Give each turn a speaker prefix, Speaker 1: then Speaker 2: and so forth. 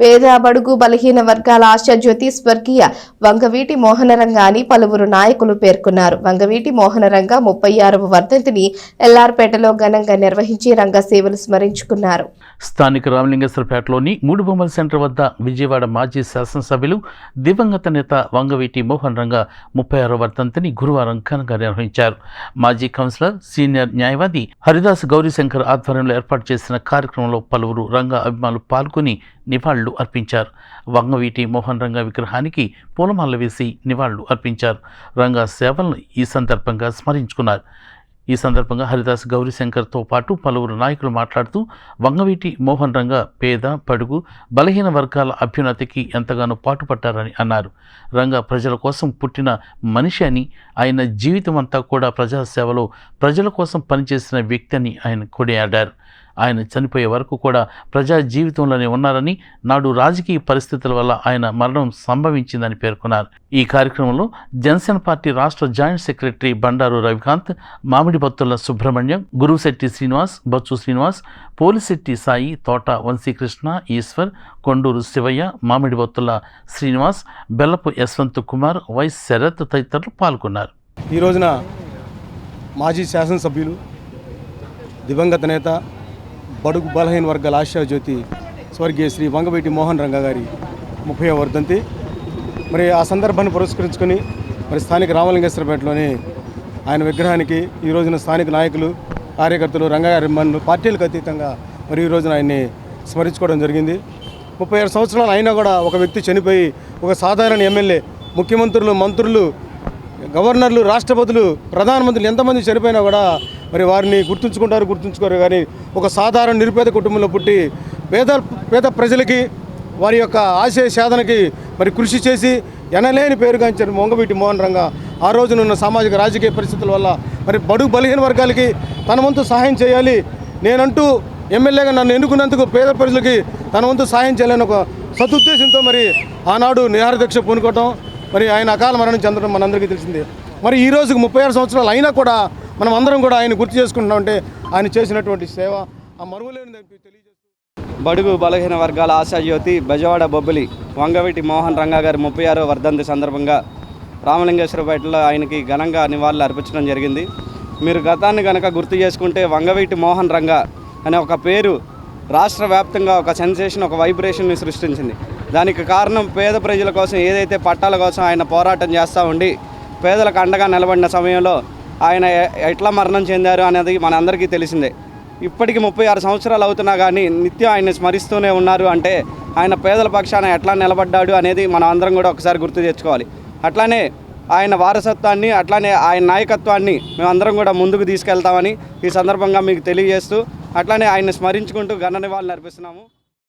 Speaker 1: పేద బడుగు బలహీన వర్గాల ఆశాజ్యోతి స్వర్గీయ వంగవీటి మోహనరంగాని పలువురు నాయకులు పేర్కొన్నారు. వంగవీటి మోహనరంగ ముప్పై ఆరవ వర్ధంతిని ఎల్లార్పేటలో ఘనంగా నిర్వహించి రంగ సేవలు స్మరించుకున్నారు.
Speaker 2: స్థానిక రామలింగేశ్వరపేటలోని మూడు బొమ్మల సెంటర్ వద్ద విజయవాడ మాజీ శాసనసభ్యులు దివంగత నేత వంగవీటి మోహన్ రంగ ముప్పై ఆరో వర్ధంతిని గురువారం ఘనంగా నిర్వహించారు. మాజీ కౌన్సిలర్ సీనియర్ న్యాయవాది హరిదాస్ గౌరీశంకర్ ఆధ్వర్యంలో ఏర్పాటు చేసిన కార్యక్రమంలో పలువురు రంగ అభిమానులు పాల్గొని నివాళులు అర్పించారు. వంగవీటి మోహన్ రంగ విగ్రహానికి పూలమాల వేసి నివాళులు అర్పించారు. రంగ సేవలను ఈ సందర్భంగా స్మరించుకున్నారు. ఈ సందర్భంగా హరిదాస్ గౌరీశంకర్తో పాటు పలువురు నాయకులు మాట్లాడుతూ వంగవీటి మోహన్ రంగ పేద పడుగు బలహీన వర్గాల అభ్యున్నతికి ఎంతగానో పాటుపడ్డారని అన్నారు. రంగ ప్రజల కోసం పుట్టిన మనిషి అని ఆయన జీవితం అంతా కూడా ప్రజాసేవలో ప్రజల కోసం పనిచేసిన వ్యక్తి అని ఆయన కొనియాడారు. ఆయన చనిపోయే వరకు కూడా ప్రజా జీవితంలోనే ఉన్నారని నాడు రాజకీయ పరిస్థితుల వల్ల ఆయన మరణం సంభవించిందని పేర్కొన్నారు. ఈ కార్యక్రమంలో జనసేన పార్టీ రాష్ట్ర జాయింట్ సెక్రటరీ బండారు రవికాంత్ మామిడి మామిడిబత్తుల సుబ్రహ్మణ్యం గురుశెట్టి శ్రీనివాస్ బొత్సు శ్రీనివాస్ పోలిశెట్టి సాయి తోట వంశీకృష్ణ ఈశ్వర్ కొండూరు శివయ్య మామిడి మామిడిబత్తుల శ్రీనివాస్ బెల్లపు యశ్వంత్ కుమార్ వై శరత్ తదితరులు పాల్గొన్నారు.
Speaker 3: ఈ రోజున మాజీ శాసనసభ్యులు దివంగత నేత బడుగు బలహీన వర్గాల ఆశాజ్యోతి స్వర్గీయ శ్రీ వంగవేటి మోహన్ రంగ గారి ముప్పై వర్ధంతి. మరి ఆ సందర్భాన్ని పురస్కరించుకొని మరి స్థానిక రామలింగేశ్వరపేటలోని ఆయన విగ్రహానికి ఈ రోజున స్థానిక నాయకులు కార్యకర్తలు రంగగారి పార్టీలకు అతీతంగా మరి ఈ రోజున ఆయన్ని స్మరించుకోవడం జరిగింది. ముప్పై ఆరు సంవత్సరాలు అయినా కూడా ఒక వ్యక్తి చనిపోయి ఒక సాధారణ ఎమ్మెల్యే ముఖ్యమంత్రులు మంత్రులు గవర్నర్లు రాష్ట్రపతులు ప్రధానమంత్రులు ఎంతమంది చనిపోయినా కూడా మరి వారిని గుర్తుంచుకుంటారు గుర్తుంచుకోరు. కానీ ఒక సాధారణ నిరుపేద కుటుంబంలో పుట్టి పేద పేద ప్రజలకి వారి యొక్క ఆశయ సాధనకి మరి కృషి చేసి ఎనలేని పేరుగాంచారు మొంగవీటి మోహన్ రంగ. ఆ రోజునున్న సామాజిక రాజకీయ పరిస్థితుల వల్ల మరి బడు బలహీన వర్గాలకి తన వంతు సహాయం చేయాలి. నేనంటూ ఎమ్మెల్యేగా నన్ను ఎన్నుకున్నందుకు పేద ప్రజలకి తన వంతు సహాయం చేయాలని ఒక సదుద్దేశంతో మరి ఆనాడు నిహారదీక్ష పూనుకోవటం మరి ఆయన అకాల మరణం చెందడం మనందరికీ తెలిసిందే. మరి ఈ రోజుకి ముప్పై ఆరు సంవత్సరాలు అయినా కూడా మనం అందరం కూడా ఆయన గుర్తు చేసుకుంటున్నామంటే ఆయన చేసినటువంటి సేవ ఆ మరువలేని తెలియజేస్తూ
Speaker 4: బడుగు బలహీన వర్గాల ఆశాజ్యోతి బెజవాడ బొబ్బిలి వంగవీటి మోహన్ రంగా గారి ముప్పై ఆరో వర్ధంతి సందర్భంగా రామలింగేశ్వరపేటలో ఆయనకి ఘనంగా నివాళులు అర్పించడం జరిగింది. మీరు గతాన్ని కనుక గుర్తు చేసుకుంటే వంగవీటి మోహన్ రంగా అనే ఒక పేరు రాష్ట్ర వ్యాప్తంగా ఒక సెన్సేషన్ ఒక వైబ్రేషన్ని సృష్టించింది. దానికి కారణం పేద ప్రజల కోసం ఏదైతే పట్టాల కోసం ఆయన పోరాటం చేస్తూ ఉండి పేదలకు అండగా నిలబడిన సమయంలో ఆయన ఎట్లా మరణం చెందారు అనేది మనందరికీ తెలిసిందే. ఇప్పటికి ముప్పై ఆరు సంవత్సరాలు అవుతున్నా కానీ నిత్యం ఆయన్ని స్మరిస్తూనే ఉన్నారు అంటే ఆయన పేదల పక్షాన ఎట్లా నిలబడ్డాడు అనేది మనం అందరం కూడా ఒకసారి గుర్తు తెచ్చుకోవాలి. అట్లానే ఆయన వారసత్వాన్ని అట్లానే ఆయన నాయకత్వాన్ని మేమందరం కూడా ముందుకు తీసుకెళ్తామని ఈ సందర్భంగా మీకు తెలియజేస్తూ అట్లానే ఆయన్ని స్మరించుకుంటూ ఘన నివాళులు అర్పిస్తున్నాము.